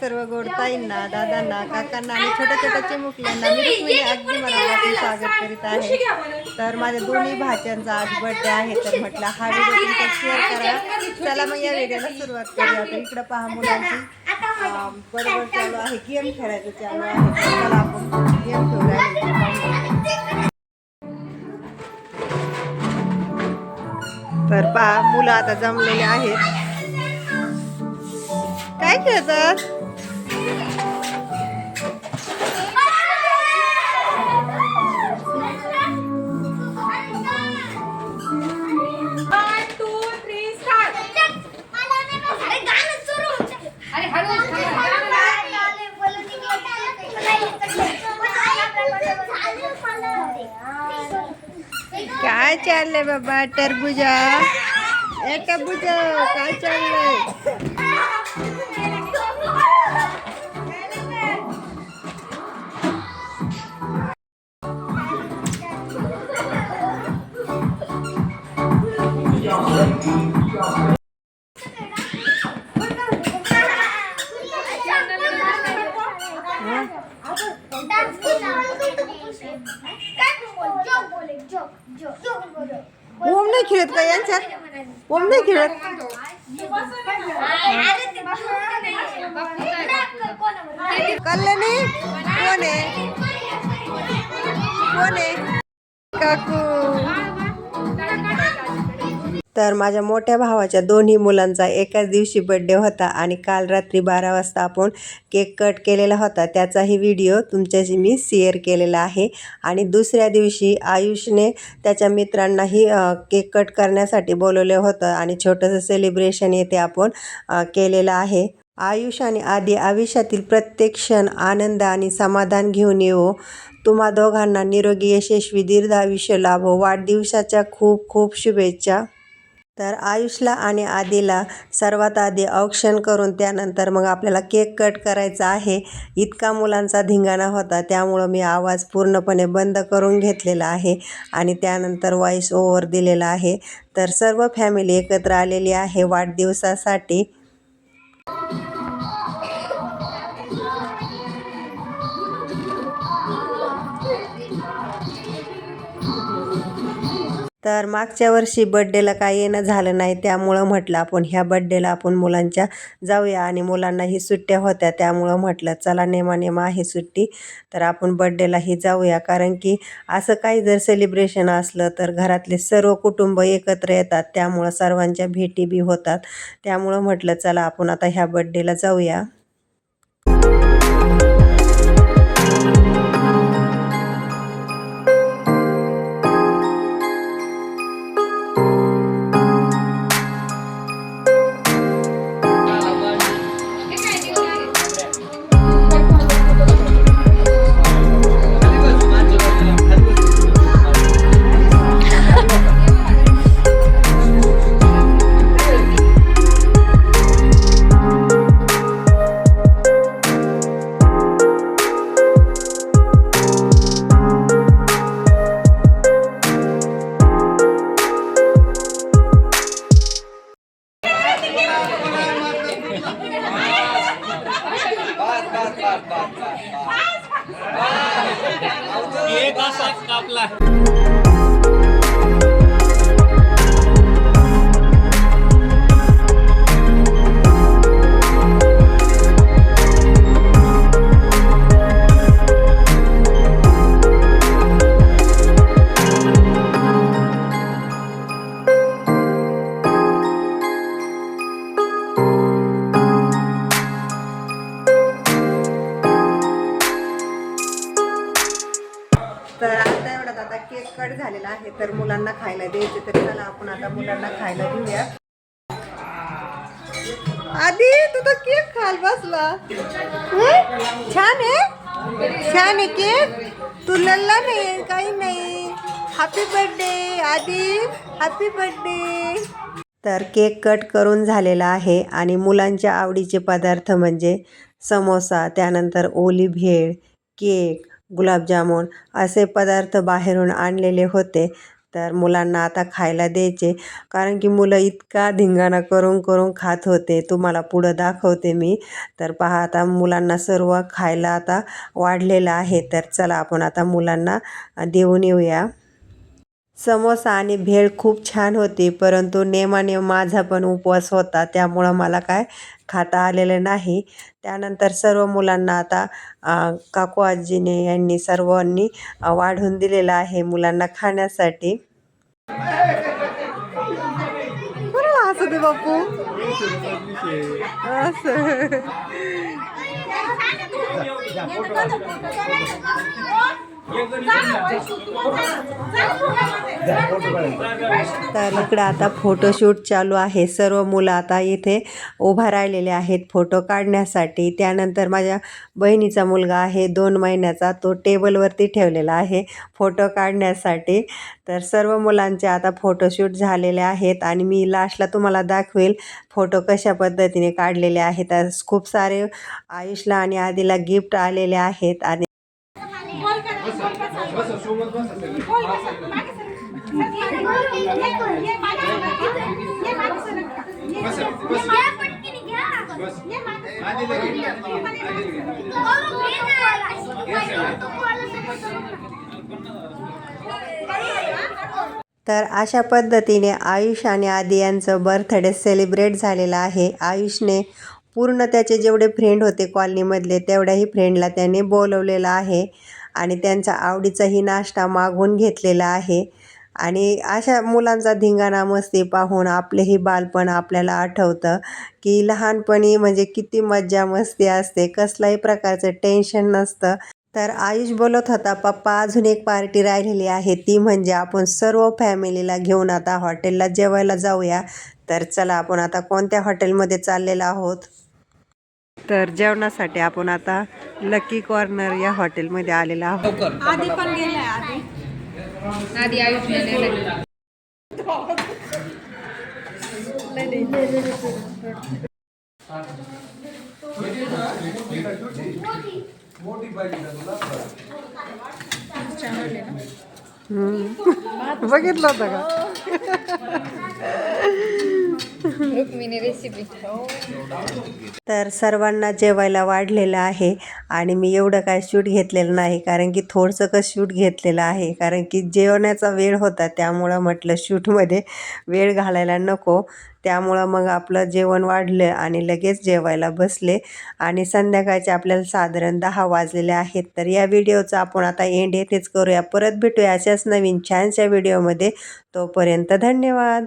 सर्व गोडताईंना दादांना काकांना आणि छोट्या छोट्या चिमुकल्यांना मी रुक्मिणी अगदी मनापासून स्वागत करीत आहे. तर माझ्या दोन्ही भाच्यांचा आज बर्थडे आहे तर म्हटलं हा व्हिडिओ तुमचा शेअर करा. चला मग या व्हिडिओला सुरुवात करूया. तर इकडं पहा मुलांची. बरोबर चालू आहे. गेम खेळायचं चालू आहे. चला आपण गेम खेळूया. तर पहा मुलं आता जमलेले आहेत. काय खेळतात काय चाललंय बाबा टरबुजा ए टरबुजा काय चाललंय ओम नाही खेळत का यांच्यात? ओम नाही खेळत? कल्याणी कोण आहे? कोण आहे? काकू. तर माझ्या मोठ्या भावाच्या दोन्ही मुलांचा एकाच दिवशी बड्डे होता आणि काल रात्री बारा वाजता आपण केक कट केलेला होता. त्याचाही व्हिडिओ तुमच्याशी मी शेअर केलेला आहे. आणि दुसऱ्या दिवशी आयुषने त्याच्या मित्रांनाही केक कट करण्यासाठी बोलवलं होतं आणि छोटंसं सेलिब्रेशन येथे आपण केलेलं आहे. आयुष आणि आधी आयुष्यातील प्रत्येक क्षण आनंद आणि समाधान घेऊन येवो. तुम्हा दोघांना निरोगी यशस्वी दीर्घ आयुष्य लाभो. वाढदिवसाच्या खूप खूप शुभेच्छा. तर आयुषला आणि आदीला सर्वात आधी औक्षण करून त्यानंतर मग आपल्याला केक कट करायचा आहे. इतका मुलांचा धिंगाणा होता त्यामुळं मी आवाज पूर्णपणे बंद करून घेतलेला आहे आणि त्यानंतर वॉईस ओव्हर दिलेला आहे. तर सर्व फॅमिली एकत्र आलेली आहे वाढदिवसासाठी. तर मागच्या वर्षी बड्डेला काय येणं झालं नाही त्यामुळं म्हटलं आपण ह्या बड्डेला आपण मुलांच्या जाऊया आणि मुलांनाही सुट्ट्या होत्या त्यामुळं म्हटलं चला नेमा नेमा आहे सुट्टी तर आपण बड्डेलाही जाऊया. कारण की असं काही जर सेलिब्रेशन असलं तर घरातले सर्व कुटुंब एकत्र येतात त्यामुळं सर्वांच्या भेटी बी होतात. त्यामुळं म्हटलं चला आपण आता ह्या बड्डेला जाऊया. झालेला आहे तर मुलांना खायला द्यायचे तर चला आपण आता मुलांना खायला देऊया. आधी तू तर केक खाल बसला. छान आहे? छान आहे केक? तू लल्ला नाही काही नाही. हॅपी बर्थडे आधी. हॅपी बर्थडे तर केक कट करून झालेला आहे आणि मुलांच्या आवडीचे पदार्थ म्हणजे समोसा त्यानंतर ओली भेळ केक गुलाबजामुन असे पदार्थ बाहेरून आणलेले होते. तर मुलांना आता खायला द्यायचे. कारण की मुलं इतका धिंगाणा करून करून खात होते. तुम्हाला पुढं दाखवते मी. तर पहा आता मुलांना सर्व खायला आता वाढलेलं आहे. तर चला आपण आता मुलांना देऊन येऊया. समोसा आणि भेळ खूप छान होती परंतु नेमाने माझा पण उपवास होता त्यामुळं मला काय खाता आलेलं नाही त्यानंतर सर्व मुलांना आता काकू आजीने यांनी सर्वांनी वाढून दिलेलं आहे मुलांना खाण्यासाठी बापू असं तर इकडं आता फोटोशूट चालू आहे. सर्व मुलं आता इथे उभा राहिलेले आहेत फोटो काढण्यासाठी. त्यानंतर माझ्या बहिणीचा मुलगा आहे दोन महिन्याचा. तो टेबलवरती ठेवलेला आहे फोटो काढण्यासाठी. तर सर्व मुलांचे आता फोटोशूट झालेले आहेत आणि मी लास्टला तुम्हाला दाखवेल फोटो कशा पद्धतीने काढलेले आहेत. खूप सारे आयुषला आणि आधीला गिफ्ट आलेले आहेत आणि गोल करा, गोल बसा. गोल बसा. मागे सरक. ये मागे सरक. ये मागे सरक. ये ये मागे सरक. ये मागे तर अशा पद्धतीने आयुष आणि आदी यांचं बर्थडे सेलिब्रेट झालेलं आहे. आयुषने पूर्ण त्याचे जेवढे फ्रेंड होते कॉलनीमधले तेवढ्याही फ्रेंडला त्याने बोलवलेलं आहे. आणि त्यांचा आवडीचाही नाश्ता मागवून घेतलेला आहे. आणि अशा मुलांचा धिंगाणा मस्ती पाहून आपलेही बालपण आपल्याला आठवतं की लहानपणी म्हणजे किती मज्जा मस्ती असते कसल्याही प्रकारचं टेन्शन नसतं. तर आयुष बोलत होता पप्पा अजून एक पार्टी राहिलेली आहे ती म्हणजे आपण सर्व फॅमिलीला घेऊन आता हॉटेलला जेवायला जाऊया. तर चला आपण आता कोणत्या हॉटेलमध्ये चाललेलो आहोत? तर जेवणासाठी आपण आता लकी कॉर्नर या हॉटेलमध्ये आलेलो आहोत. आधी पण गेलाय आधी. आधी बघितलं होतं का? रुक्मिणी रेसिपी तर सर्वांना जेवायला वाढलेलं आहे आणि मी एवढं काय शूट घेतलेलं नाही कारण की थोडंसं का शूट घेतलेलं आहे कारण की जेवण्याचा वेळ होता त्यामुळं म्हटलं शूटमध्ये वेळ घालायला नको. त्यामुळं मग आपलं जेवण वाढलं आणि लगेच जेवायला बसले. आणि संध्याकाळचे आपल्याला साधारण दहा वाजलेले आहेत. तर या व्हिडिओचा आपण आता एंड येथेच करूया. परत भेटूया अशाच नवीन छानशा व्हिडिओमध्ये. तोपर्यंत धन्यवाद.